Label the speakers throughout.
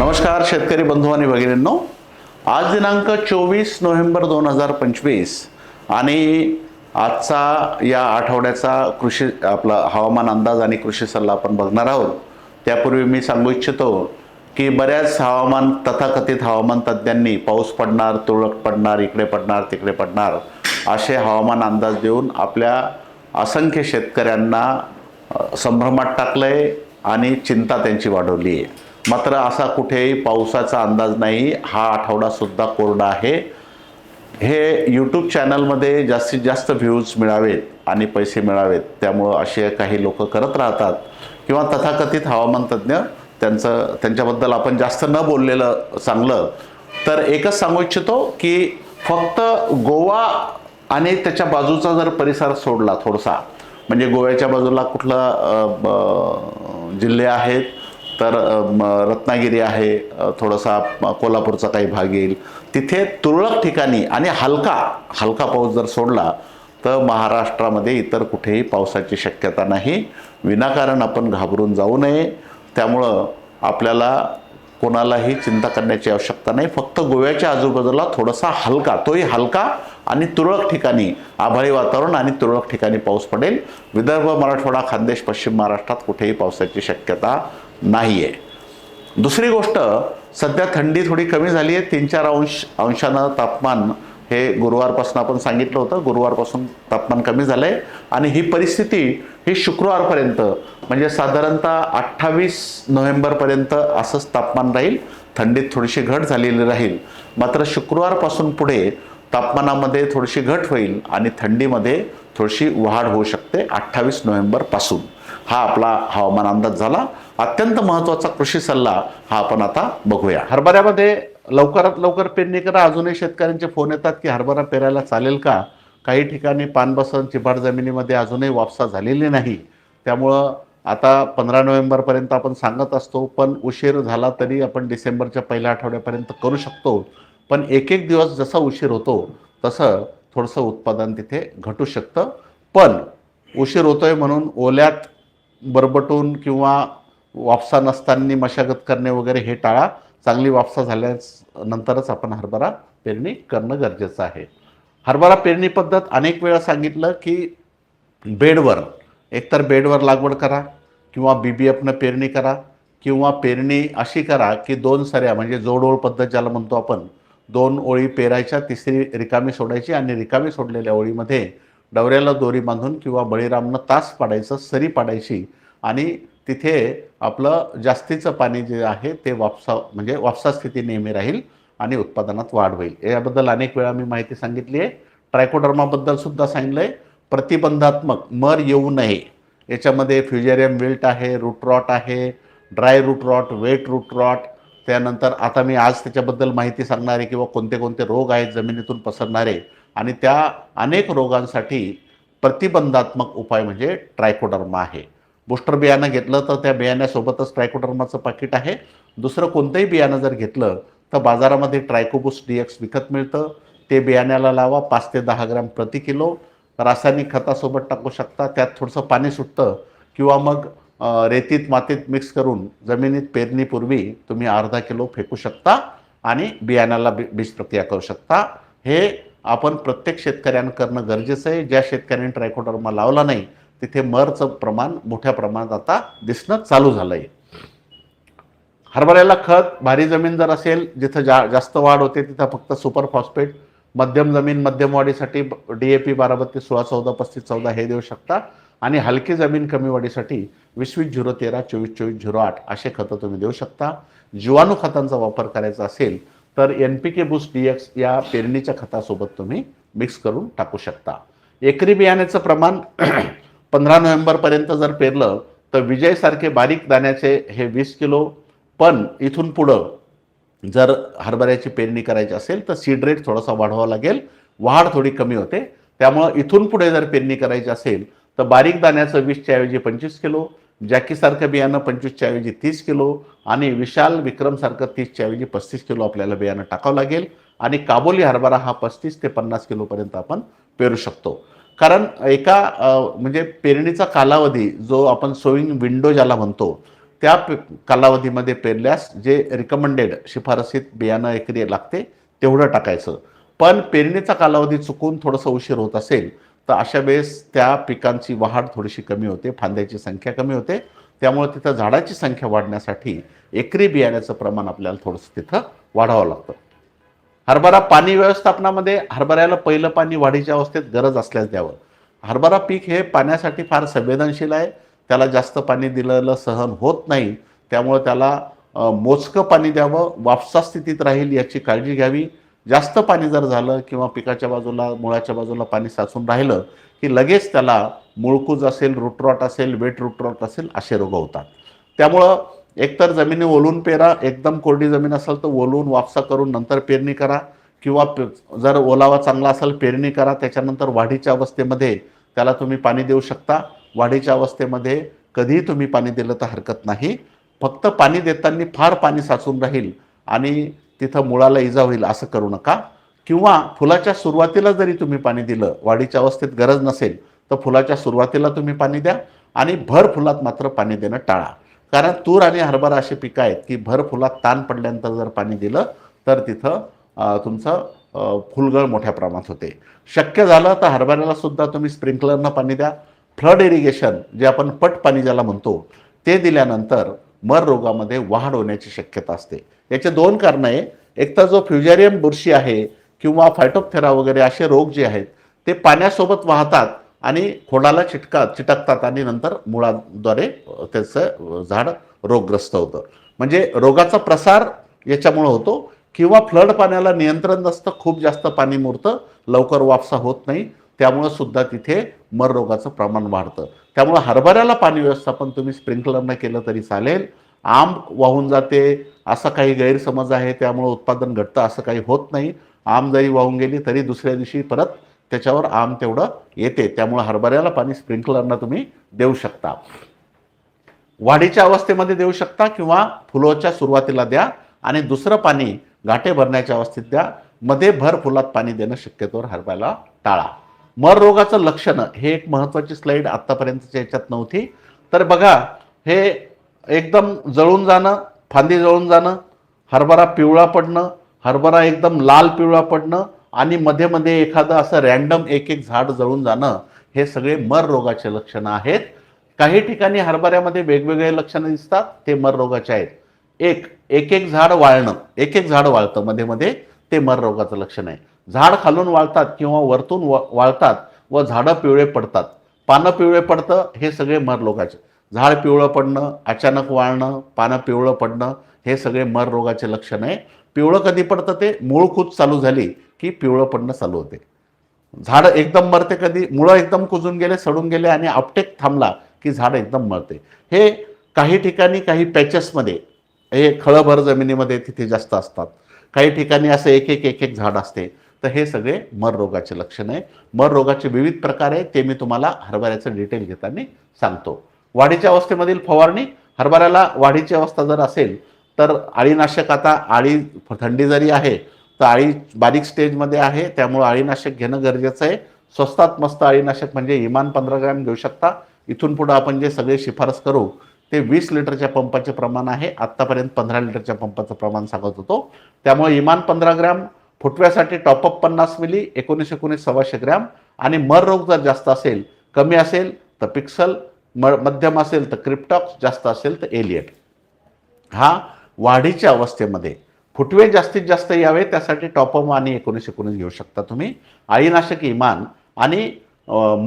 Speaker 1: नमस्कार शेतकरी बंधू आणि भगिनींनो. आज दिनांक चोवीस नोव्हेंबर दोन हजार पंचवीस आणि आजचा या आठवड्याचा कृषी आपला हवामान अंदाज आणि कृषी सल्ला आपण बघणार आहोत. त्यापूर्वी मी सांगू इच्छितो की बऱ्याच हवामान तथाकथित हवामान तज्ज्ञांनी पाऊस पडणार तुरळक पडणार इकडे पडणार तिकडे पडणार असे हवामान अंदाज देऊन आपल्या असंख्य शेतकऱ्यांना संभ्रमात टाकलं आहे आणि चिंता त्यांची वाढवली आहे मात्र असा कुठेही पावसाचा अंदाज नाही हा आठवडासुद्धा कोरडा आहे. हे यूट्यूब चॅनलमध्ये जास्तीत जास्त व्ह्यूज मिळावेत आणि पैसे मिळावेत त्यामुळं असे काही लोक करत राहतात किंवा तथाकथित हवामान तज्ज्ञ त्यांचं त्यांच्याबद्दल आपण जास्त न बोललेलं चांगलं तर एकच सांगू इच्छितो की फक्त गोवा आणि त्याच्या बाजूचा जर परिसर सोडला थोडासा म्हणजे गोव्याच्या बाजूला कुठला जिल्हे आहेत तर रत्नागिरी आहे थोडासा कोल्हापूरचा काही भाग येईल. तिथे तुरळक ठिकाणी आणि हलका हलका पाऊस जर सोडला तर महाराष्ट्रामध्ये इतर कुठेही पावसाची शक्यता नाही. विनाकारण आपण घाबरून जाऊ नये. त्यामुळं आपल्याला कोणालाही चिंता करण्याची आवश्यकता नाही. फक्त गोव्याच्या आजूबाजूला थोडासा हलका तोही हलका आणि तुरळक ठिकाणी आभाळी वातावरण आणि तुरळक ठिकाणी पाऊस पडेल. विदर्भ मराठवाडा खानदेश पश्चिम महाराष्ट्रात कुठेही पावसाची शक्यता नाही आहे दुसरी गोष्ट सध्या थंडी थोडी कमी झाली आहे तीन चार अंश अंशानं तापमान हे गुरुवारपासून आपण सांगितलं होतं. गुरुवारपासून तापमान कमी झालं आहे आणि ही परिस्थिती ही शुक्रवारपर्यंत म्हणजे साधारणतः अठ्ठावीस नोव्हेंबरपर्यंत असंच तापमान राहील. थंडीत थोडीशी घट झालेली राहील. मात्र शुक्रवारपासून पुढे तापमानामध्ये थोडीशी घट होईल आणि थंडीमध्ये थोडीशी वाढ होऊ शकते अठ्ठावीस नोव्हेंबरपासून. हा आपला हवामान अंदाज झाला. अत्यंत महत्त्वाचा कृषी सल्ला हा आपण आता बघूया. हरभऱ्यामध्ये लवकरात लवकर पेरणी करा. अजूनही शेतकऱ्यांचे फोन येतात की हरभरा पेरायला चालेल का? काही ठिकाणी पानबसन चिबाड जमिनीमध्ये अजूनही वापसा झालेली नाही. त्यामुळं आता पंधरा नोव्हेंबरपर्यंत आपण सांगत असतो पण उशीर झाला तरी आपण डिसेंबरच्या पहिल्या आठवड्यापर्यंत करू शकतो. पण एक एक दिवस जसा उशीर होतो तसं थोडंसं उत्पादन तिथे घटू शकतं. पण उशीर होतोय म्हणून ओल्यात बरबटून किंवा वापसा नसताना मशागत करणे वगैरे हे टाळा. चांगली वापसा झाल्यास नंतरच आपण हरभरा पेरणी करणं गरजेचं आहे. हरभरा पेरणी पद्धत अनेक वेळा सांगितलं की बेडवर एकतर बेडवर लागवड करा किंवा बी बी एफनं पेरणी करा किंवा पेरणी अशी करा की दोन सऱ्या म्हणजे जोडओळ पद्धत ज्याला म्हणतो आपण दोन ओळी पेरायच्या तिसरी रिकामी सोडायची आणि रिकामी सोडलेल्या ओळीमध्ये डवऱ्याला दोरी बांधून किंवा बळीरामनं तास पाडायचं सरी पाडायची आणि तिथे आपलं जास्तीचं पाणी जे आहे ते वापसा म्हणजे वापसा स्थिती नेहमी राहील आणि उत्पादनात वाढ होईल. याबद्दल अनेक वेळा मी माहिती सांगितली आहे. ट्रायकोडर्माबद्दल सुद्धा सांगितलं आहे प्रतिबंधात्मक मर येऊ नये. याच्यामध्ये फ्युजेरियम विल्ट आहे रूट रॉट आहे dry root rot wet root rot. त्यानंतर आता मी आज त्याच्याबद्दल माहिती सांगणार आहे किंवा कोणते कोणते रोग आहेत जमिनीतून पसरणारे. आणि त्या अनेक रोगांसाठी प्रतिबंधात्मक उपाय म्हणजे ट्रायकोडर्मा आहे. बुस्टर बियाणं घेतलं तर त्या बियाण्यासोबतच ट्रायकोडर्माचं पाकिट आहे. दुसरं कोणतंही बियाणं जर घेतलं तर बाजारामध्ये ट्रायकोबुस डी एक्स विकत मिळतं. ते बियाण्याला लावा पाच ते दहा ग्रॅम प्रति किलो. रासायनिक खतासोबत टाकू शकता. त्यात थोडंसं पाणी सुटतं किंवा मग रेतीत मातीत मिक्स करून जमिनीत पेरणीपूर्वी तुम्ही अर्धा किलो फेकू शकता आणि बियाण्याला बी बीज प्रक्रिया करू शकता. हे आपण प्रत्येक शेतकऱ्यांना करणं गरजेचं आहे. ज्या शेतकऱ्यांनी ट्रायकोडर्मा लावला नाही तिथे मरचं प्रमाण मोठ्या प्रमाणात आता दिसणं चालू झालं आहे हरभऱ्याला खत भारी जमीन जर असेल जिथं जा जास्त वाढ होते तिथं फक्त सुपर फॉस्फेट मध्यम जमीन मध्यम वाढीसाठी डी ए पी बारा बत्तीस सोळा चौदा पस्तीस चौदा हे देऊ शकता. आणि हलकी जमीन कमी वाढीसाठी वीसवीस झिरो तेरा चोवीस चोवीस झिरो आठ असे खतं तुम्ही देऊ शकता. जीवाणू खतांचा वापर करायचा असेल तर N P K boost D X या पेरणीच्या खतासोबत तुम्ही मिक्स करून टाकू शकता. एकरी बियाण्याचं प्रमाण पंधरा नोव्हेंबरपर्यंत जर पेरलं तर विजयसारखे बारीक दाण्याचे हे वीस किलो पण इथून पुढं जर हरभऱ्याची पेरणी करायची असेल तर सीड रेट थोडासा वाढवावा लागेल. वाढ थोडी कमी होते. त्यामुळं इथून पुढे जर पेरणी करायची असेल तर बारीक दाण्याचं वीसच्या ऐवजी पंचवीस किलो जॅकीसारखं बियाणं पंचवीसच्या ऐवजी तीस किलो आणि विशाल विक्रमसारखं तीसच्या ऐवजी पस्तीस किलो आपल्याला बियाणं टाकावं लागेल. आणि काबोली हरभरा हा पस्तीस ते पन्नास किलोपर्यंत आपण पेरू शकतो. कारण एका म्हणजे पेरणीचा कालावधी जो आपण सोईंग विंडो ज्याला म्हणतो त्या कालावधीमध्ये पेरल्यास जे रिकमेंडेड शिफारसीत बियाणं एकरी लागते तेवढं टाकायचं. पण पेरणीचा कालावधी चुकून थोडंसं उशीर होत असेल तर अशा वेळेस त्या पिकांची वाढ थोडीशी कमी होते फांद्याची संख्या कमी होते. त्यामुळे तिथं झाडाची संख्या वाढण्यासाठी एकरी बियाण्याचं प्रमाण आपल्याला थोडंसं तिथं वाढावं लागतं. हरभरा पाणी व्यवस्थापनामध्ये हरभऱ्याला पहिलं पाणी वाढीच्या अवस्थेत गरज असल्यास द्यावं. हरभरा पीक हे पाण्यासाठी फार संवेदनशील आहे. त्याला जास्त पाणी दिलेलं सहन होत नाही. त्यामुळे त्याला मोजकं पाणी द्यावं वापसा स्थितीत राहील याची काळजी घ्यावी. जास्त पाणी जर झालं किंवा पिकाच्या बाजूला मुळाच्या बाजूला पाणी साचून राहिलं की लगेच त्याला मुळकूज असेल रुटरॉट असेल वेट रुटरॉट असेल असे रोग होतात. त्यामुळं एकतर जमिनी ओलून पेरा एकदम कोरडी जमीन असेल तर ओलून वापसा करून नंतर पेरणी करा किंवा पे- जर ओलावा चांगला असेल पेरणी करा त्याच्यानंतर वाढीच्या अवस्थेमध्ये त्याला तुम्ही पाणी देऊ शकता. वाढीच्या अवस्थेमध्ये कधीही तुम्ही पाणी दिलं तर हरकत नाही. फक्त पाणी देताना फार पाणी साचून राहील आणि तिथं मुळाला इजा होईल असं करू नका. किंवा फुलाच्या सुरुवातीला जरी तुम्ही पाणी दिलं वाढीच्या अवस्थेत गरज नसेल तर फुलाच्या सुरुवातीला तुम्ही पाणी द्या आणि भर फुलात मात्र पाणी देणं टाळा. कारण तूर आणि हरभरा असे पिकं आहेत की भर फुलात ताण पडल्यानंतर जर पाणी दिलं तर तिथं तुमचं फुलगळ मोठ्या प्रमाणात होते. शक्य झालं तर हरभऱ्याला सुद्धा तुम्ही स्प्रिंकलरनं पाणी द्या. फ्लड इरिगेशन जे आपण पट पाणी ज्याला म्हणतो ते दिल्यानंतर मर रोगामध्ये वाढ होण्याची शक्यता असते. याचे दोन कारणं आहे. एक तर जो फ्युजेरियम बुरशी आहे किंवा फायटोपथेरा वगैरे असे रोग जे आहेत ते पाण्यासोबत वाहतात आणि खोडाला चिटका चिटकतात आणि नंतर मुळाद्वारे त्याचं झाड रोगग्रस्त होतं. म्हणजे रोगाचा प्रसार याच्यामुळं होतो किंवा फ्लड पाण्याला नियंत्रण नसतं खूप जास्त पाणी मुरतं लवकर वापसा होत नाही त्यामुळं सुद्धा तिथे मर रोगाचं प्रमाण वाढतं. त्यामुळं हरभऱ्याला पाणी व्यवस्थापन तुम्ही स्प्रिंकलरनं केलं तरी चालेल. आंब वाहून जाते असा काही गैरसमज आहे त्यामुळं उत्पादन घटतं असं काही होत नाही. आंब जरी वाहून गेली तरी दुसऱ्या दिवशी परत त्याच्यावर आम तेवढं येते. त्यामुळं हरभऱ्याला पाणी स्प्रिंकलरनं तुम्ही देऊ शकता. वाढीच्या अवस्थेमध्ये देऊ शकता किंवा फुलोच्या सुरुवातीला द्या आणि दुसरं पाणी घाटे भरण्याच्या अवस्थेत द्या. मध्ये भर फुलात पाणी देणं शक्यतोवर हरभऱ्याला टाळा. मर रोगाचं लक्षणं हे एक महत्त्वाची स्लाईड आत्तापर्यंतच्या याच्यात नव्हती. तर बघा हे एकदम जळून जाणं फांदी जळून जाणं हरभरा पिवळा पडणं हरभरा एकदम लाल पिवळा पडणं आणि मध्ये मध्ये एखादं असं रॅन्डम एक एक झाड जळून जाणं हे सगळे मर रोगाचे लक्षणं आहेत. काही ठिकाणी हरभऱ्यामध्ये वेगवेगळे लक्षणं दिसतात ते मर रोगाचे आहेत. एक एक एक झाड वाळणं एक एक झाड वाळतं मध्ये मध्ये ते मर रोगाचं लक्षण आहे. झाड खालून वाळतात किंवा वरतून वाळतात व झाडं पिवळे पडतात. पानं पिवळे पडतं हे सगळे मर रोगाचे. झाड पिवळं पडणं अचानक वाळणं पानं पिवळं पडणं हे सगळे मर रोगाचे लक्षण आहे. पिवळं कधी पडतं ते? मूळ खूप चालू झाली की पिवळं पडणं चालू होते. झाड एकदम मरते कधी? मुळं एकदम कुजून गेले सडून गेले आणि आपटेक थांबला की झाड एकदम मरते. हे काही ठिकाणी काही पॅचेसमध्ये हे खळभर जमिनीमध्ये तिथे जास्त असतात. काही ठिकाणी असं एक एक एक एक झाड असते. तर हे सगळे मर रोगाचे लक्षण आहे. मर रोगाचे विविध प्रकार आहे ते मी तुम्हाला हरभऱ्याचं डिटेल घेताना सांगतो. वाढीच्या अवस्थेमधील फवारणी हरभऱ्याला वाढीची अवस्था जर असेल तर अळीनाशक आता आळी थंडी जरी आहे तर आळी बारीक स्टेजमध्ये आहे त्यामुळं अळीनाशक घेणं गरजेचं आहे. स्वस्तात मस्त अळीनाशक म्हणजे इमान पंधरा ग्रॅम घेऊ शकता. इथून पुढं आपण जे सगळे शिफारस करू ते वीस लिटरच्या पंपाचे प्रमाण आहे. आत्तापर्यंत पंधरा लिटरच्या पंपाचं प्रमाण सांगत होतो. त्यामुळे इमान पंधरा ग्रॅम फुटव्यासाठी टॉपअप पन्नास मिली एकोणीस एकोणीस सव्वाशे ग्रॅम. आणि मर रोग जर जास्त असेल कमी असेल तर पिक्सल म मध्यम असेल तर क्रिप्टॉक्स जास्त असेल तर एलियट. हा वाढीच्या अवस्थेमध्ये. फुटवे जास्तीत जास्त यावे त्यासाठी टॉपम आणि एकोणीस एकोणीस घेऊ शकता तुम्ही. आईनाशक इमान आणि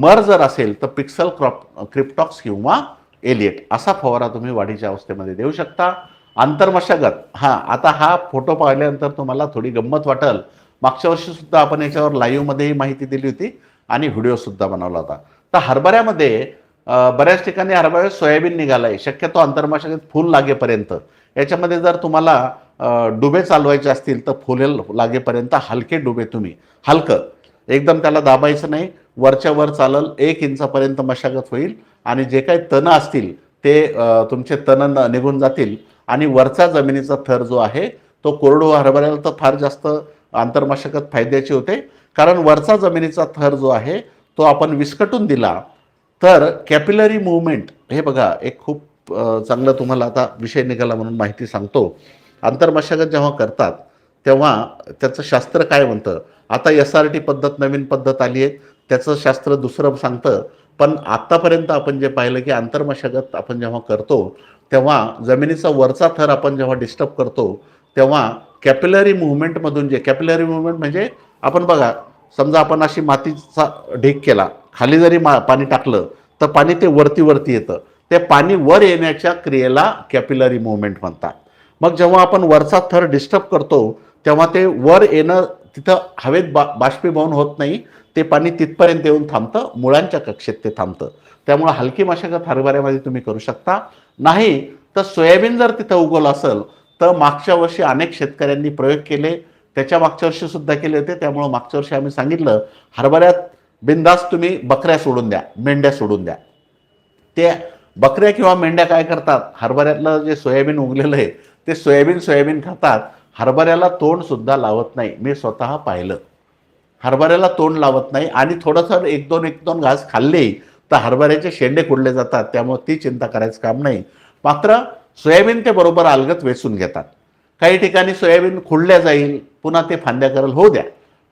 Speaker 1: मर जर असेल तर पिक्सल क्रॉप क्रिप्टॉक्स किंवा एलियट असा फवारा तुम्ही वाढीच्या अवस्थेमध्ये देऊ शकता. आंतरमशागत हां आता हा फोटो पाहिल्यानंतर तुम्हाला थोडी गंमत वाटेल. मागच्या वर्षीसुद्धा आपण याच्यावर लाईव्हमध्येही माहिती दिली होती आणि व्हिडिओसुद्धा बनवला होता. तर हरभऱ्यामध्ये बऱ्याच ठिकाणी हरभऱ्यात सोयाबीन निघाला आहे शक्यतो आंतरमशागत फूल लागेपर्यंत. याच्यामध्ये जर तुम्हाला डुबे चालवायचे असतील तर फुलेल लागेपर्यंत हलके डुबे तुम्ही. हलकं. एकदम त्याला दाबायचं नाही. वरच्या वर चालल एक इंचापर्यंत मशागत होईल आणि जे काही तणं असतील ते तुमचे तणं निघून जातील आणि वरचा जमिनीचा थर जो आहे तो कोरडो हरभऱ्याला तर फार जास्त आंतरमशागत फायद्याची होते. कारण वरचा जमिनीचा थर जो आहे तो आपण विस्कटून दिला तर कॅपिलरी मुवमेंट हे बघा एक खूप चांगलं तुम्हाला आता विषय निघाला म्हणून माहिती सांगतो. आंतरमशागत जेव्हा करतात तेव्हा त्याचं शास्त्र काय म्हणतं? आता एस आर टी पद्धत नवीन पद्धत आली आहे. त्याचं शास्त्र दुसरं सांगतं. पण आत्तापर्यंत आपण जे पाहिलं की आंतरमशागत आपण जेव्हा करतो तेव्हा जमिनीचा वरचा थर आपण जेव्हा डिस्टर्ब करतो तेव्हा कॅपिलरी मुवमेंटमधून जे कॅपिलरी मुवमेंट म्हणजे आपण बघा समजा आपण अशी मातीचा ढीक केला खाली जरी मा पाणी टाकलं तर पाणी ते वरती वरती येतं. ते पाणी वर येण्याच्या क्रियेला कॅपिलरी मुवमेंट म्हणतात. मग जेव्हा आपण वरचा थर डिस्टर्ब करतो तेव्हा ते वर येणं तिथं हवेत बा बाष्पीभवन होत नाही ते पाणी तिथपर्यंत येऊन थांबतं मुळांच्या कक्षेत ते थांबतं. त्यामुळं हलकी मशागत हरभऱ्यामध्ये तुम्ही करू शकता. नाही तर सोयाबीन जर तिथं उगवलं असेल तर मागच्या वर्षी अनेक शेतकऱ्यांनी प्रयोग केले. त्याच्या मागच्या वर्षी सुद्धा केले होते. त्यामुळं मागच्या वर्षी आम्ही सांगितलं हरभऱ्यात बिंदास तुम्ही बकऱ्या सोडून द्या मेंढ्या सोडून द्या. ते बकऱ्या किंवा मेंढ्या काय करतात? हरभऱ्यातलं जे सोयाबीन उगलेलं आहे ते सोयाबीन सोयाबीन खातात. हरभऱ्याला तोंडसुद्धा लावत नाही. मी स्वतः पाहिलं. हरभऱ्याला तोंड लावत नाही आणि थोडंसं एक दोन एक दोन घास खाल्ले तर हरभऱ्याचे शेंडे कुडले जातात. त्यामुळे ती चिंता करायचं काम नाही. मात्र सोयाबीन ते बरोबर अलगत वेचून घेतात. काही ठिकाणी सोयाबीन खुडल्या जाईल. पुन्हा ते फांद्या करल होऊ द्या.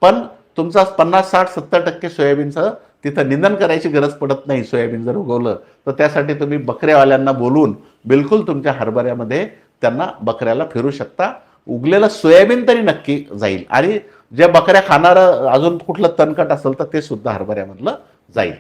Speaker 1: पण तुमचा पन्नास साठ सत्तर टक्के सोयाबीनचं तिथं निंदन करायची गरज पडत नाही सोयाबीन जर उगवलं तर त्यासाठी तुम्ही बकऱ्यावाल्यांना बोलून बिलकुल तुमच्या हरभऱ्यामध्ये त्यांना बकऱ्याला फिरू शकता. उगलेलं सोयाबीन तरी नक्की जाईल. आणि जे बकऱ्या खाणारं अजून कुठलं तणकट असेल तर ते सुद्धा हरभऱ्यामधलं जाईल.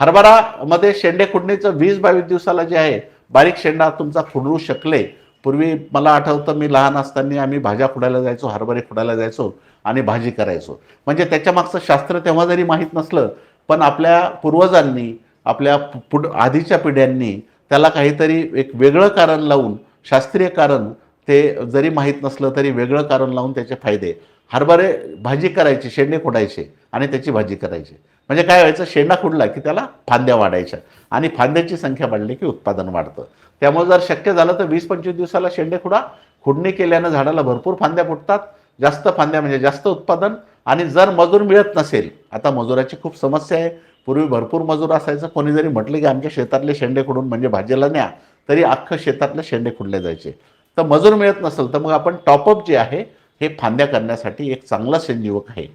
Speaker 1: हरभरामध्ये शेंडे खुडणीचं वीस बावीस दिवसाला जे आहे बारीक शेंडा तुमचा खुडू शकले. पूर्वी मला आठवतं मी लहान असताना आम्ही भाज्या खुडायला जायचो हरभरे खुडायला जायचो आणि भाजी करायचो. म्हणजे त्याच्या मागचं शास्त्र तेव्हा जरी माहीत नसलं पण आपल्या पूर्वजांनी आपल्या पु- पुढ आधीच्या पिढ्यांनी त्याला काहीतरी एक वेगळं कारण लावून शास्त्रीय कारण ते जरी माहीत नसलं तरी वेगळं कारण लावून त्याचे फायदे. हरभरे भाजी करायची शेंडे खोडायचे आणि त्याची भाजी करायची. म्हणजे काय व्हायचं शेंडा खुडला की त्याला फांद्या वाढायच्या आणि फांद्याची संख्या वाढली की उत्पादन वाढतं. त्यामुळे जर शक्य झालं तर वीस पंचवीस दिवसाला शेंडे खुडा. खुडणी केल्यानं झाडाला भरपूर फांद्या फुटतात. जास्त फांद्या म्हणजे जास्त उत्पादन. आणि जर मजूर मिळत नसेल आता मजुराची खूप समस्या आहे. पूर्वी भरपूर मजूर असायचं कोणी जरी म्हटलं की आमच्या शेतातले शेंडे खुडून म्हणजे भाजीला न्या तरी अख्खं शेतातले शेंडे खुडले जायचे. तर मजूर मिळत नसेल तर मग आपण टॉपअप जे आहे हे फांद्या करण्यासाठी एक चांगला संजीवक आहे.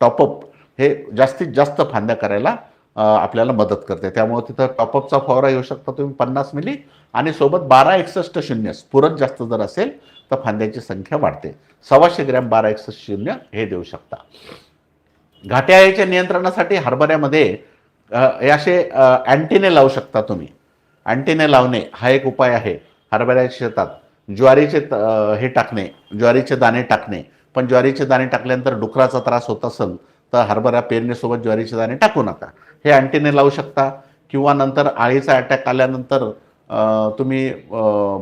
Speaker 1: टॉपअप हे जास्तीत जास्त फांद्या करायला आपल्याला मदत करते. त्यामुळे तिथं टॉपअपचा फवारा येऊ शकता तुम्ही पन्नास मिली आणि सोबत बारा एकसष्ट शून्य स्फुरत जास्त जर असेल तर फांद्याची संख्या वाढते. सव्वाशे ग्रॅम बारा एकसष्ट शून्य हे देऊ शकता. घाट्याच्या नियंत्रणासाठी हरभऱ्यामध्ये असे अँटीने लावू शकता तुम्ही. अँटीने लावणे हा एक उपाय आहे. हरभऱ्याच्या शेतात ज्वारीचे त- हे टाकणे ज्वारीचे दाणे टाकणे. पण ज्वारीचे दाणे टाकल्यानंतर डुकराचा त्रास होत असेल तर हरभरा पेरणीसोबत ज्वारीचे दाणे टाकू नका. हे अँटीने लावू शकता. किंवा नंतर आळीचा अटॅक आल्यानंतर तुम्ही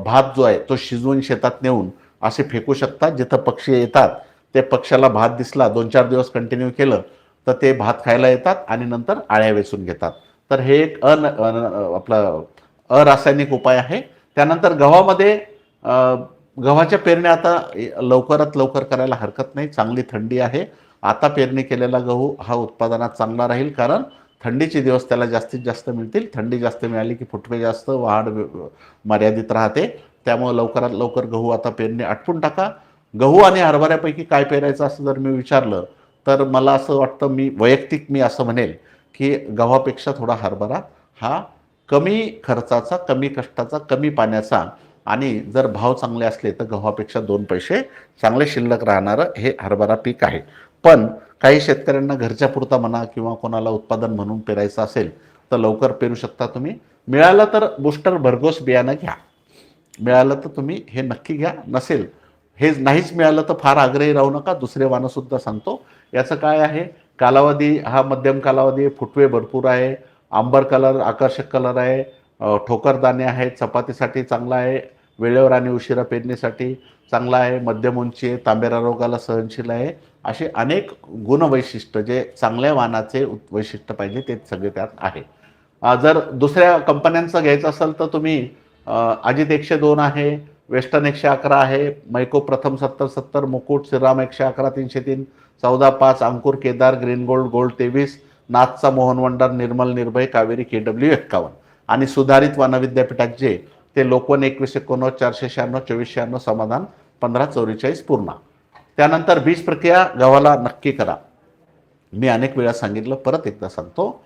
Speaker 1: भात जो आहे तो शिजवून शेतात नेऊन असे फेकू शकता. जिथं पक्षी येतात ते पक्षाला भात दिसला दोन चार दिवस कंटिन्यू केलं तर ते भात खायला येतात आणि नंतर आळ्या वेचून घेतात. तर हे एक अन अन- अरासायनिक उपाय आहे. त्यानंतर गव्हामध्ये गव्हाच्या पेरण्या आता लवकरात लवकर करायला हरकत नाही. चांगली थंडी आहे. आता पेरणी केलेला गहू हा उत्पादनात चांगला राहील कारण थंडीचे दिवस त्याला जास्तीत जास्त मिळतील. थंडी जास्त मिळाली की फुटवे जास्त वाढ मर्यादित राहते. त्यामुळं लवकरात लवकर गहू आता पेरणी आटपून टाका. गहू आणि हरभऱ्यापैकी काय पेरायचं असं जर मी विचारलं तर मला असं वाटतं मी वैयक्तिक मी असं म्हणेल की गव्हापेक्षा थोडा हरभरा हा कमी खर्चाचा कमी कष्टाचा कमी पाण्याचा आणि जर भाव चांगले असले तर गव्हापेक्षा दोन पैसे चांगले शिल्लक राहणारं हे हरभरा पीक आहे. पण काही शेतकऱ्यांना घरच्या पुरता म्हणा किंवा कोणाला उत्पादन म्हणून पेरायचं असेल तर लवकर पेरू शकता तुम्ही. मिळालं तर बुस्टर भरघोस बियाणं घ्या. मिळालं तर तुम्ही हे नक्की घ्या. नसेल हे नाहीच मिळालं तर फार आग्रही राहू नका. दुसरे वाणंसुद्धा सांगतो. याचं काय आहे? कालावधी हा मध्यम कालावधी फुटवे भरपूर आहे. आंबर कलर आकर्षक कलर आहे. ठोकरदाणे ठोकर दाणे आहेत. चपातीसाठी चांगला आहे. वेळेवर आणि उशिरा पेरणीसाठी. चांगला आहे मध्यम उंची आहे तांबेरा रोगाला सहनशील आहे असे अनेक गुणवैशिष्ट्य जे चांगल्या वाहनाचे वैशिष्ट्य पाहिजे ते सगळे त्यात आहे. जर दुसऱ्या कंपन्यांचं घ्यायचं असेल तर तुम्ही अजित एकशे दोन आहे वेस्टर्न एकशे अकरा आहे मैको प्रथम सत्तर सत्तर मुकुट श्रीराम एकशे अकरा तीनशे तीन चौदा पाच Ankur Kedar green gold gold तेवीस नाथचा मोहन वंडर निर्मल निर्भय कावेरी के डब्ल्यू एक्कावन्न आणि सुधारित वन विद्यापीठात जे ते लोकवन एकवीस एकोणनव्वद चारशे शहाण्णव चोवीस शहाण्णव समाधान पंधरा चौवेचाळीस पूर्ण. त्यानंतर बीज प्रक्रिया गव्हाला नक्की करा. मी अनेक वेळा सांगितलं परत एकदा सांगतो.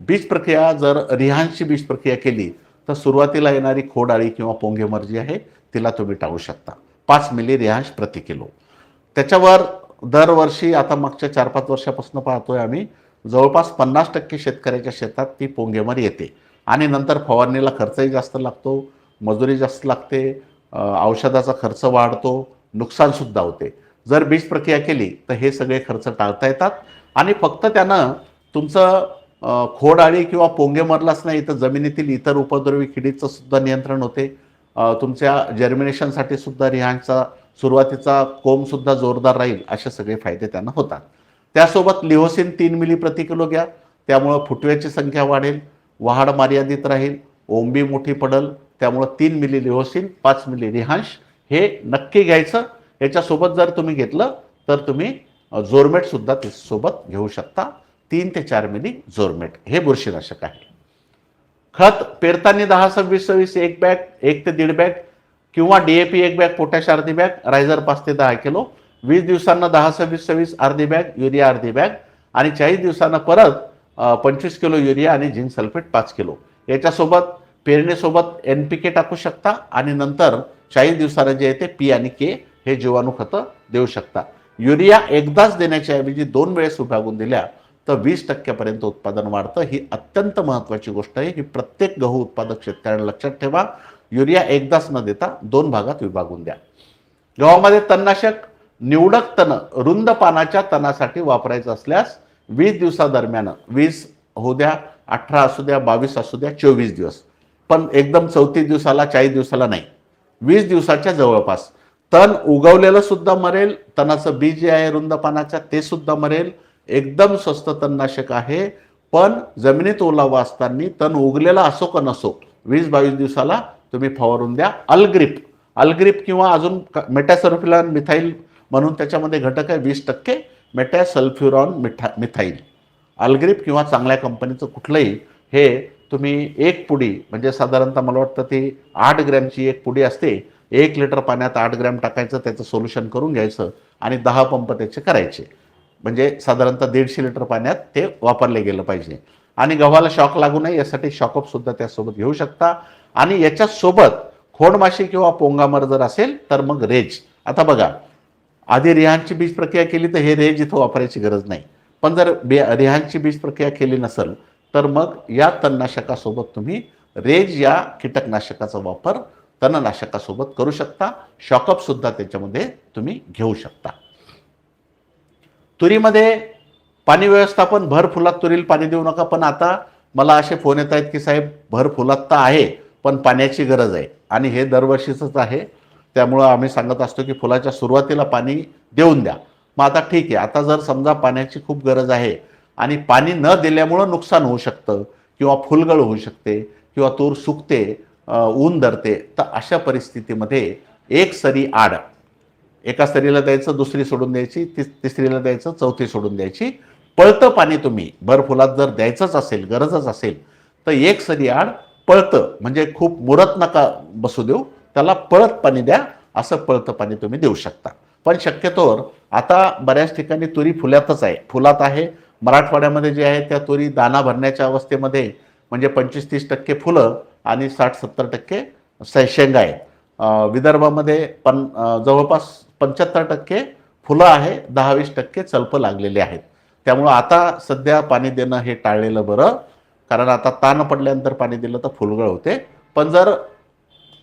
Speaker 1: बीज प्रक्रिया जर रिहानशी बीज प्रक्रिया केली तर सुरुवातीला येणारी खोडाळी किंवा पोंगेमर जी आहे तिला तुम्ही टाळू शकता. पाच मिली रिहांश प्रति किलो. त्याच्यावर दरवर्षी आता मागच्या चार पाच वर्षापासून पाहतोय आम्ही जवळपास पन्नास टक्के शेतकऱ्याच्या शेतात ती पोंगेमर येते. आणि नंतर फवारणीला खर्चही जास्त लागतो. मजुरी जास्त लागते औषधाचा खर्च वाढतो नुकसानसुद्धा होते. जर बीज प्रक्रिया केली तर हे सगळे खर्च टाळता येतात. आणि फक्त त्यानं तुमचं खोडाळी किंवा पोंगे मरलाच नाही तर जमिनीतील इतर उपद्रवी किडीचं सुद्धा नियंत्रण होते. तुमच्या जर्मिनेशनसाठी सुद्धा रिहांचा सुरुवातीचा कोंबसुद्धा जोरदार राहील असे सगळे फायदे त्यांना होतात. त्यासोबत लिहोसिन तीन मिली प्रति किलो घ्या. त्यामुळं फुटव्याची संख्या वाढेल वाढ मर्यादित राहील ओंबी मोठी पडल त्यामुळं तीन मिली लिहोसिन पाच मिली रिहांश हे नक्की घ्यायचं. याच्यासोबत जर तुम्ही घेतलं तर तुम्ही अ, जोरमेटसुद्धा सोबत घेऊ शकता. तीन ते चार मिली जोरमेट. हे बुरशीनाशक आहे. खत पेरताना दहा सव्वीस सव्वीस एक बॅग एक ते दीड बॅग किंवा डीएपी एक बॅग पोटॅश अर्धी बॅग रायझर पाच ते दहा किलो वीस दिवसांना दहा सव्वीस सव्वीस अर्धी बॅग युरिया अर्धी बॅग आणि चाळीस दिवसांना परत पंचवीस किलो युरिया आणि झिंक सल्फेट पाच किलो. याच्यासोबत पेरणीसोबत एन पी के टाकू शकता आणि नंतर चाळीस दिवसानं जे आहे ते पी आणि के हे जीवाणू खतं देऊ शकता. युरिया एकदाच देण्याच्या ऐवजी दोन वेळेस विभागून दिल्या तर वीस टक्क्यापर्यंत उत्पादन वाढतं. ही अत्यंत महत्त्वाची गोष्ट आहे. ही प्रत्येक गहू उत्पादक शेतकऱ्यांना लक्षात ठेवा. युरिया एकदाच न देता दोन भागात विभागून द्या. गव्हामध्ये तणनाशक निवडक तण रुंद पानाच्या तणासाठी वापरायचं असल्यास वीस दिवसादरम्यान वीस होऊ द्या अठरा असू द्या बावीस असू द्या चोवीस दिवस. पण एकदम चौतीस दिवसाला चाळीस दिवसाला नाही. वीस दिवसाच्या जवळपास. तण उगवलेलं सुद्धा मरेल तणाचं बीज जे आहे रुंद ते सुद्धा मरेल. एकदम स्वस्त तणनाशक आहे. पण जमिनीत ओलावा असताना तण उगलेला असो का नसो वीस बावीस दिवसाला तुम्ही फवारून द्या. अल्ग्रिप. अल्ग्रिप किंवा अजून मेटॅसल्फ्युरॉन मिथाईल म्हणून त्याच्यामध्ये घटक आहे वीस टक्के. मेटॅसल्फ्युरॉन मिठा मिथाईल. अल्ग्रिप किंवा चांगल्या कंपनीचं कुठलंही हे तुम्ही एक पुडी म्हणजे साधारणतः मला वाटतं ती आठ ग्रॅमची एक पुडी असते. एक लिटर पाण्यात आठ ग्रॅम टाकायचं त्याचं सोल्युशन करून घ्यायचं आणि दहा पंप त्याचे करायचे. म्हणजे साधारणतः दीडशे लिटर पाण्यात ते वापरले गेलं पाहिजे. आणि गव्हाला शॉक लागू नये यासाठी शॉकअप सुद्धा त्यासोबत घेऊ शकता. आणि याच्यासोबत खोडमाशी किंवा पोंगामर जर असेल तर मग रेज. आता बघा आधी रिहानची बीज प्रक्रिया केली तर हे रेज इथं वापरायची गरज नाही. पण जर बे रिहानची बीज प्रक्रिया केली नसेल तर मग या तणनाशकासोबत तुम्ही रेज या कीटकनाशकाचा वापर तणनाशकासोबत करू शकता. शॉकअप सुद्धा त्याच्यामध्ये तुम्ही घेऊ शकता. तुरीमध्ये पाणी व्यवस्थापन भर फुलात तुरीला पाणी देऊ नका पण आता मला असे फोन येत आहेत की साहेब भर फुलात तर आहे पण पाण्याची गरज आहे. आणि हे दरवर्षीचंच आहे. त्यामुळं आम्ही सांगत असतो की फुलाच्या सुरुवातीला पाणी देऊन द्या. मग आता ठीक आहे. आता जर समजा पाण्याची खूप गरज आहे आणि पाणी न दिल्यामुळं नुकसान होऊ शकतं किंवा फुलगळ होऊ शकते किंवा तूर सुकते ऊन धरते. तर अशा परिस्थितीमध्ये एक सरी आड एका सरीला द्यायचं दुसरी सोडून द्यायची तिस तिसरीला द्यायचं चौथी सोडून द्यायची. पळतं पाणी तुम्ही. भर फुलात जर द्यायचंच असेल गरजच असेल तर एक सरी आड पळतं. म्हणजे खूप मुरत नका बसू देऊ. त्याला पळत पाणी द्या. असं पळतं पाणी तुम्ही देऊ शकता. पण शक्यतोवर आता बऱ्याच ठिकाणी तुरी फुल्यातच आहे. फुलात आहे मराठवाड्यामध्ये जे आहे त्या तुरी दाना भरण्याच्या अवस्थेमध्ये म्हणजे पंचवीस तीस टक्के फुलं आणि साठ सत्तर टक्के शेंगा आहे विदर्भामध्ये पण जवळपास पंच्याहत्तर टक्के फुलं आहे दहा वीस टक्के चल्प लागलेले आहेत. त्यामुळं आता सध्या पाणी देणं हे टाळलेलं बरं कारण आता ताण पडल्यानंतर पाणी दिलं तर फुलगळ होते. पण जर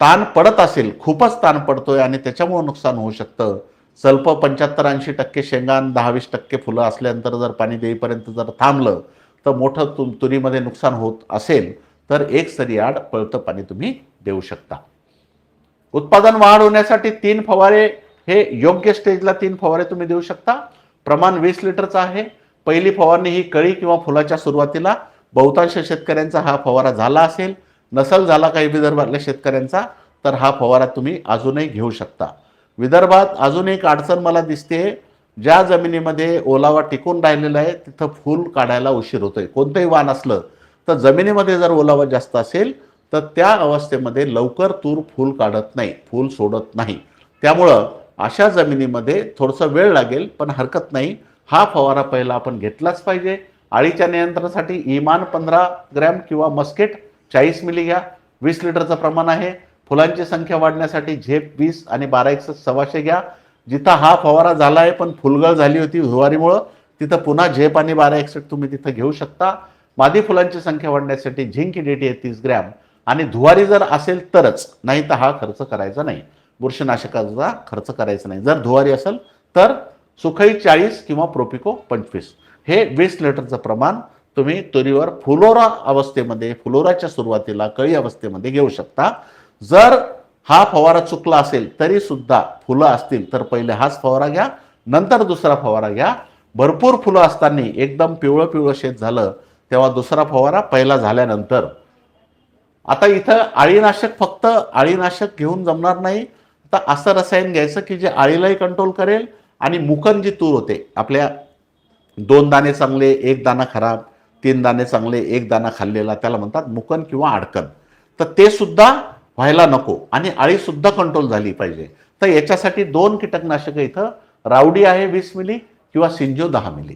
Speaker 1: ताण पडत असेल खूपच ताण पडतोय आणि त्याच्यामुळं नुकसान होऊ शकतं सल्प पंच्याहत्तर ऐंशी टक्के शेंगा आणि दहा वीस टक्के फुलं असल्यानंतर जर पाणी देईपर्यंत जर थांबलं तर मोठं तु तुरीमध्ये नुकसान होत असेल तर एक सरी आड पळतं पाणी तुम्ही देऊ शकता. उत्पादन वाढ होण्यासाठी तीन फवारे हे योग्य स्टेजला तीन फवारे तुम्ही देऊ शकता. प्रमाण वीस लिटरचं आहे. पहिली फवारणी ही कळी किंवा फुलाच्या सुरुवातीला बहुतांश शेतकऱ्यांचा हा फवारा झाला असेल. नसल झाला काही विदर्भातल्या शेतकऱ्यांचा तर हा फवारा तुम्ही अजूनही घेऊ शकता. विदर्भात अजून एक अडचण मला दिसते ज्या जमिनीमध्ये ओलावा टिकून राहिलेला आहे तिथं फूल काढायला उशीर होतोय. कोणतंही वाण असलं तर जमिनीमध्ये जर ओलावा जास्त असेल तर त्या अवस्थेमध्ये लवकर तूर फूल काढत नाही फूल सोडत नाही. त्यामुळं अशा जमिनीमध्ये थोडंसं वेळ लागेल पण हरकत नाही. हा फवारा पहिला आपण घेतलाच पाहिजे. आळीच्या नियंत्रणासाठी इमान पंधरा ग्रॅम किंवा मस्केट चाळीस मिली घ्या. वीस लिटरचं प्रमाण आहे. फुलांची संख्या वाढण्यासाठी झेप वीस आणि बारा एक सव्वाशे घ्या. जिथं हा फवारा झाला आहे पण फुलगळ झाली होती हुवारीमुळं तिथं पुन्हा झेप आणि बारा एकसठ तुम्ही तिथं घेऊ शकता. मादी फुलांची संख्या वाढण्यासाठी झिंक डेटी आहे तीस ग्रॅम. आणि धुवारी जर असेल तरच नाही तर हा खर्च करायचा नाही. बुरशीनाशकाचा खर्च करायचा नाही. जर धुवारी असेल तर सुखई चाळीस किंवा प्रोपिको पंचवीस. हे वीस लिटरचं प्रमाण तुम्ही तुरीवर फुलोरा अवस्थेमध्ये फुलोराच्या सुरुवातीला कळी अवस्थेमध्ये घेऊ शकता. जर हा फवारा चुकला असेल तरी सुद्धा फुलं असतील तर पहिले हाच फवारा घ्या नंतर दुसरा फवारा घ्या. भरपूर फुलं असताना एकदम पिवळं पिवळं शेत झालं तेव्हा दुसरा फवारा पहिला झाल्यानंतर. आता इथं आळीनाशक फक्त आळीनाशक घेऊन जमणार नाही. तर असं रसायन घ्यायचं की जे आळीलाही कंट्रोल करेल आणि मुकन जी तूर होते आपल्या दोन दाणे चांगले एक दाणा खराब तीन दाणे चांगले एक दाणा खाल्लेला त्याला म्हणतात मुकन किंवा आडकन. तर ते सुद्धा व्हायला नको. आणि अळीसुद्धा कंट्रोल झाली पाहिजे. तर याच्यासाठी दोन कीटकनाशकं इथं. रावडी आहे वीस मिली किंवा सिंजो दहा मिली.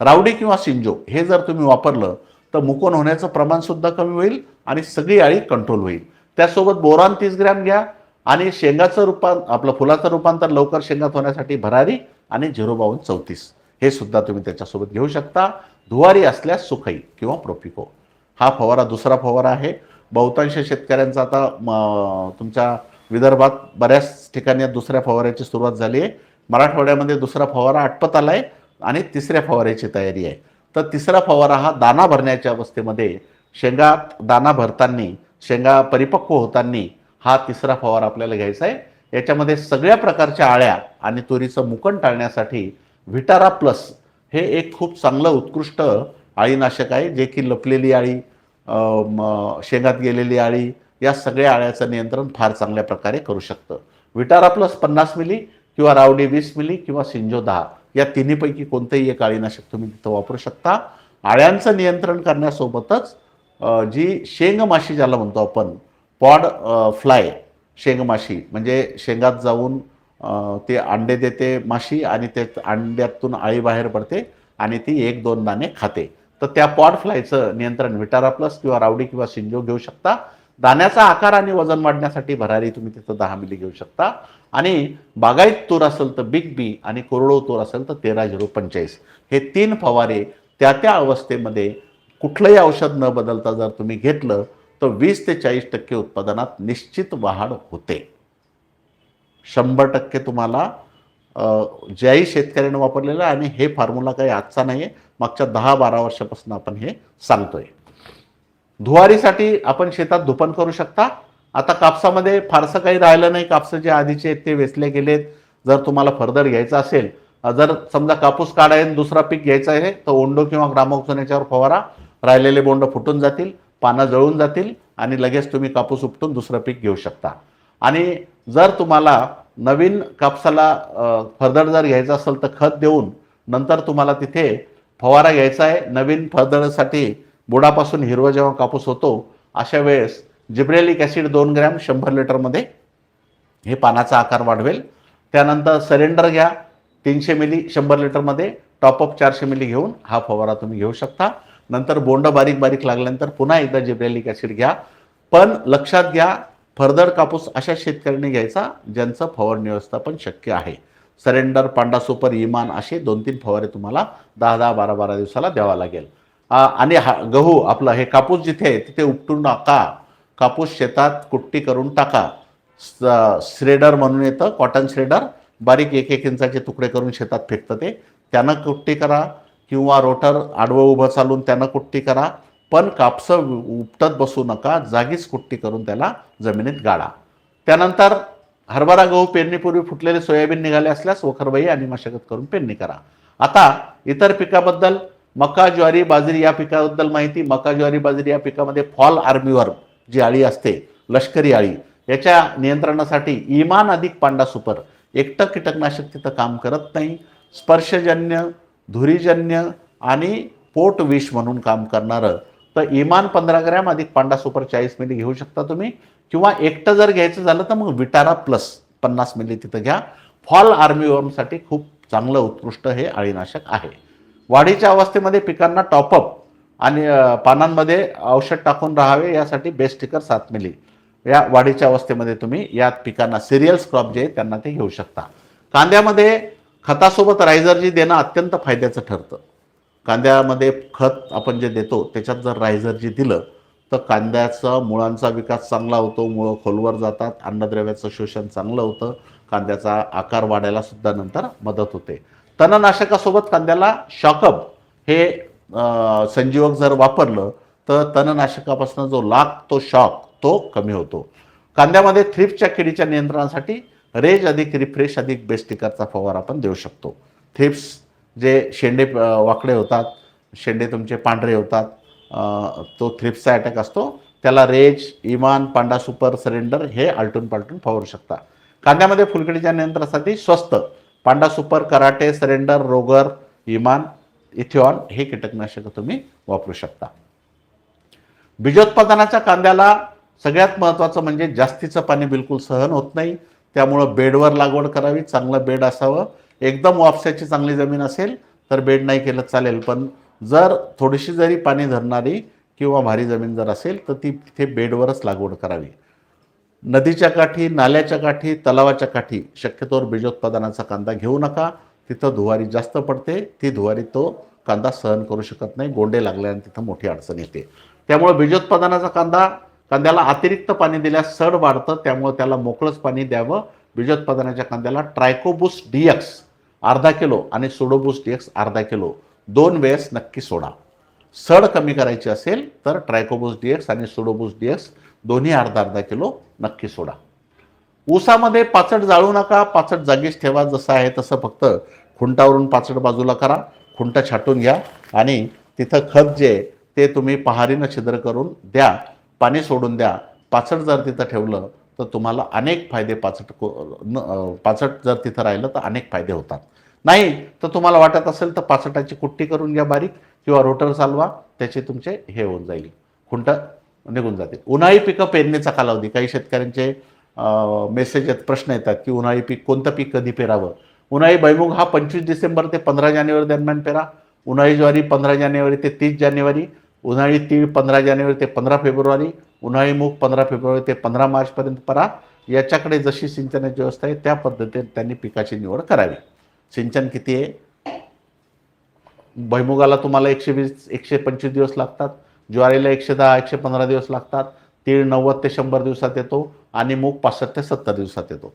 Speaker 1: रावडी किंवा सिंजो हे जर तुम्ही वापरलं तर मुकोन होण्याचं प्रमाणसुद्धा कमी होईल आणि सगळी आळी कंट्रोल होईल. त्यासोबत बोरान तीस ग्रॅम घ्या आणि शेंगाचं रूपां आपलं फुलाचं रूपांतर लवकर शेंगात होण्यासाठी भरारी आणि झिरो बावन्न चौतीस. हे सुद्धा तुम्ही त्याच्यासोबत घेऊ शकता. धुवारी असल्यास सुखई किंवा प्रोपिको. हा फवारा दुसरा फवारा आहे. बहुतांश शेतकऱ्यांचा आता म, तुमच्या विदर्भात बऱ्याच ठिकाणी दुसऱ्या फवाऱ्याची सुरुवात झाली आहे. मराठवाड्यामध्ये दुसरा फवारा आटपत आला आहे आणि तिसऱ्या फवाऱ्याची तयारी आहे. तर तिसरा फवारा हा दाना भरण्याच्या अवस्थेमध्ये शेंगा दाना भरताना शेंगा परिपक्व होताना हा तिसरा फवारा आपल्याला घ्यायचा आहे. याच्यामध्ये सगळ्या प्रकारच्या आळ्या आणि तुरीचं मुकण टाळण्यासाठी व्हिटारा प्लस हे एक खूप चांगलं उत्कृष्ट आळीनाशक आहे जे की लपलेली आळी शेंगात गेलेली आळी या सगळ्या आळ्याचं नियंत्रण फार चांगल्या प्रकारे करू शकतं. विटारा प्लस पन्नास मिली किंवा रावडी वीस मिली किंवा सिंजो दहा. या तिन्हीपैकी कोणतंही एक आळीनाशक तुम्ही तिथं वापरू शकता. आळ्यांचं नियंत्रण करण्यासोबतच जी शेंग माशी ज्याला म्हणतो आपण पॉड फ्लाय शेंग माशी म्हणजे शेंगात जाऊन ते अंडे देते माशी आणि ते अंड्यातून आळी बाहेर पडते आणि ती एक दोन दाणे खाते. तर त्या पॉड फ्लायचं नियंत्रण विटारा प्लस किंवा रावडी किंवा सिंजो घेऊ शकता. दाण्याचा आकार आणि वजन वाढण्यासाठी भरारी तुम्ही तिथं दहा मिली घेऊ शकता. आणि बागायत तूर असेल तर बिग बी आणि कोरडो तूर असेल तर तेरा झिरो पंचेचाळीस. हे तीन फवारे त्या त्या अवस्थेमध्ये कुठलंही औषध न बदलता जर तुम्ही घेतलं तर वीस ते चाळीस टक्के उत्पादनात निश्चित वाढ होते. शंभर टक्के तुम्हाला ज्याही शेतकऱ्यानं वापरलेलं आहे आणि हे फॉर्म्युला काही आजचा नाही आहे मागच्या दहा बारा वर्षापासून आपण हे सांगतोय. धुवारीसाठी आपण शेतात धुपण करू शकता. आता कापसामध्ये फारसं काही राहिलं नाही. कापसं जे आधीचे आहेत ते वेचले गेलेत. जर तुम्हाला फर्दर घ्यायचं असेल जर समजा कापूस काढाय दुसरा पीक घ्यायचं आहे तर ओंडो किंवा ग्रामोक्सन याच्यावर फवारा. राहिलेले बोंड फुटून जातील पानं जळून जातील आणि लगेच तुम्ही कापूस उपटून दुसरं पीक घेऊ शकता. आणि जर तुम्हाला नवीन कापसाला फरदड जर घ्यायचं असेल तर खत देऊन नंतर तुम्हाला तिथे फवारा घ्यायचा आहे. नवीन फरदडसाठी बुडापासून हिरवं जेव्हा कापूस होतो अशा वेळेस जिब्रेलिक ॲसिड दोन ग्रॅम शंभर लिटरमध्ये हे पानाचा आकार वाढवेल. त्यानंतर सरेंडर घ्या तीनशे मिली शंभर लिटरमध्ये टॉपअप चारशे मिली घेऊन हा फवारा तुम्ही घेऊ शकता. नंतर बोंड बारीक बारीक लागल्यानंतर पुन्हा एकदा जिब्रेलिक ॲसिड घ्या. पण लक्षात घ्या फर्दर कापूस अशा शेतकऱ्यांनी घ्यायचा ज्यांचं फवारणी व्यवस्थापन शक्य आहे. सरेंडर पांडा सुपर इमान असे दोन तीन फवारे तुम्हाला दहा दहा बारा बारा दिवसाला द्यावा लागेल. आणि हा गहू आपलं हे कापूस जिथे आहे तिथे उपटून टाका कापूस शेतात कुट्टी करून टाका. श्रेडर म्हणून येतं कॉटन श्रेडर. बारीक एक एक इंचाचे तुकडे करून शेतात फेकतं ते. त्यानं कुट्टी करा. किंवा रोटर आडवं उभं चालून त्यानं कुट्टी करा. पण कापसं उपटत बसू नका जागीच कुट्टी करून त्याला जमिनीत गाडा. त्यानंतर हरभरा गहू पेरणीपूर्वी फुटलेले सोयाबीन निघाले असल्यास वखरबाई आणि मशागत करून पेरणी करा. आता इतर पिकाबद्दल मका ज्वारी बाजरी या पिकाबद्दल माहिती. मका ज्वारी बाजरी या पिकामध्ये फॉल आर्मीवर जी आळी असते लष्करी आळी याच्या नियंत्रणासाठी इमान अधिक पांडा सुपर. एकटं कीटकनाशक तिथं काम करत नाही. स्पर्शजन्य धुरीजन्य आणि पोट विष म्हणून काम करणारं तर इमान पंधरा ग्रॅम अधिक पांडा सुपर चाळीस मिली घेऊ शकता तुम्ही. किंवा एकटं जर घ्यायचं झालं तर मग विटारा प्लस पन्नास मिली तिथं घ्या. फॉल आर्मीवर्मसाठी खूप चांगलं उत्कृष्ट हे अळीनाशक आहे. वाढीच्या अवस्थेमध्ये पिकांना टॉपअप आणि पानांमध्ये औषध टाकून राहावे यासाठी बेस्टिकर सात मिली. या वाढीच्या अवस्थेमध्ये तुम्ही या पिकांना सिरियल्स क्रॉप जे आहे त्यांना ते घेऊ शकता. कांद्यामध्ये खतासोबत रायझर जी देणं अत्यंत फायद्याचं ठरतं. कांद्यामध्ये खत आपण जे देतो त्याच्यात जर रायझर जे दिलं तर कांद्याचा मुळांचा विकास चांगला होतो मुळं खोलवर जातात अन्नद्रव्याचं शोषण चांगलं होतं कांद्याचा आकार वाढायला सुद्धा नंतर मदत होते. तणनाशकासोबत कांद्याला शॉकअप हे संजीवक जर वापरलं तर तणनाशकापासून जो लाग तो शॉक तो कमी होतो. कांद्यामध्ये थ्रिप्सच्या किडीच्या नियंत्रणासाठी रेज अधिक रिफ्रेश अधिक बेस्टिकरचा फवार आपण देऊ शकतो. थ्रिप्स जे शेंडे वाकडे होतात शेंडे तुमचे पांढरे होतात तो थ्रिप्सचा अटॅक असतो त्याला रेज इमान पांडा सुपर सरेंडर हे आलटून पालटून फावरू शकता. कांद्यामध्ये फुलकिडीच्या नियंत्रणासाठी स्वस्त Panda super karate surrender Rogor इमान इथिऑन हे कीटकनाशक तुम्ही वापरू शकता. बीजोत्पादनाच्या कांद्याला सगळ्यात महत्त्वाचं म्हणजे जास्तीचं पाणी बिलकुल सहन होत नाही त्यामुळं बेडवर लागवड करावी चांगलं बेड असावं एकदम वापसाची चांगली जमीन असेल तर बेड नाही केलं चालेल. पण जर थोडीशी जरी पाणी धरणारी किंवा भारी जमीन जर असेल तर ती तिथे बेडवरच लागवड करावी. नदीच्या काठी नाल्याच्या काठी तलावाच्या काठी शक्यतोवर बीजोत्पादनाचा कांदा घेऊ नका. तिथं धुवारी जास्त पडते ती धुवारी तो कांदा सहन करू शकत नाही गोंडे लागल्याने तिथं मोठी अडचण येते. त्यामुळे बीजोत्पादनाचा कांदा कांद्याला अतिरिक्त पाणी दिल्यास सड वाढतं त्यामुळे त्याला मोकळंच पाणी द्यावं. बीजोत्पादनाच्या कांद्याला ट्रायकोबुस डीएक्स अर्धा किलो आणि सोडोबुस डीएक्स अर्धा किलो. दोन वेळेस नक्की सोडा. सड कमी करायची असेल तर ट्रायकोबुस डीएक्स आणि सोडोबुस डीएक्स दोन्ही अर्धा अर्धा किलो नक्की सोडा. ऊसामध्ये पाचट जाळू नका पाचट जागीच ठेवा जसं आहे तसं फक्त खुंटावरून पाचट बाजूला करा खुंट छाटून घ्या आणि तिथं खत जे आहे ते तुम्ही पहारीनं छिद्र करून द्या पाणी सोडून द्या. पाचट जर तिथं ठेवलं तर तुम्हाला अनेक फायदे पाचट पाचट जर तिथं राहिलं तर अनेक फायदे होतात. नाही तर तुम्हाला वाटत असेल तर पाचटाची कुट्टी करून घ्या बारीक किंवा रोटर चालवा त्याचे तुमचे हे होऊन जाईल. खुंट निघून जातील उन्हाळी पिकं पेरणीचा कालावधी. काही शेतकऱ्यांचे मेसेज आहेत प्रश्न येतात की उन्हाळी पीक कोणतं पीक कधी पेरावं? उन्हाळी भैमुग हा पंचवीस डिसेंबर ते पंधरा जानेवारी दरम्यान पेरा. उन्हाळी ज्वारी पंधरा जानेवारी ते तीस जानेवारी. उन्हाळी तीळ पंधरा जानेवारी ते पंधरा फेब्रुवारी. उन्हाळी मूग पंधरा फेब्रुवारी ते पंधरा मार्चपर्यंत परा. याच्याकडे जशी सिंचनाची व्यवस्था आहे त्या पद्धतीने त्यांनी पिकाची निवड करावी. सिंचन किती आहे? भैमुगाला तुम्हाला एकशे वीस एकशे पंचवीस दिवस लागतात. ज्वारीला एकशे दहा एकशे पंधरा दिवस लागतात. तीळ नव्वद ते शंभर दिवसात येतो आणि मूग पासष्ट ते सत्तर दिवसात येतो.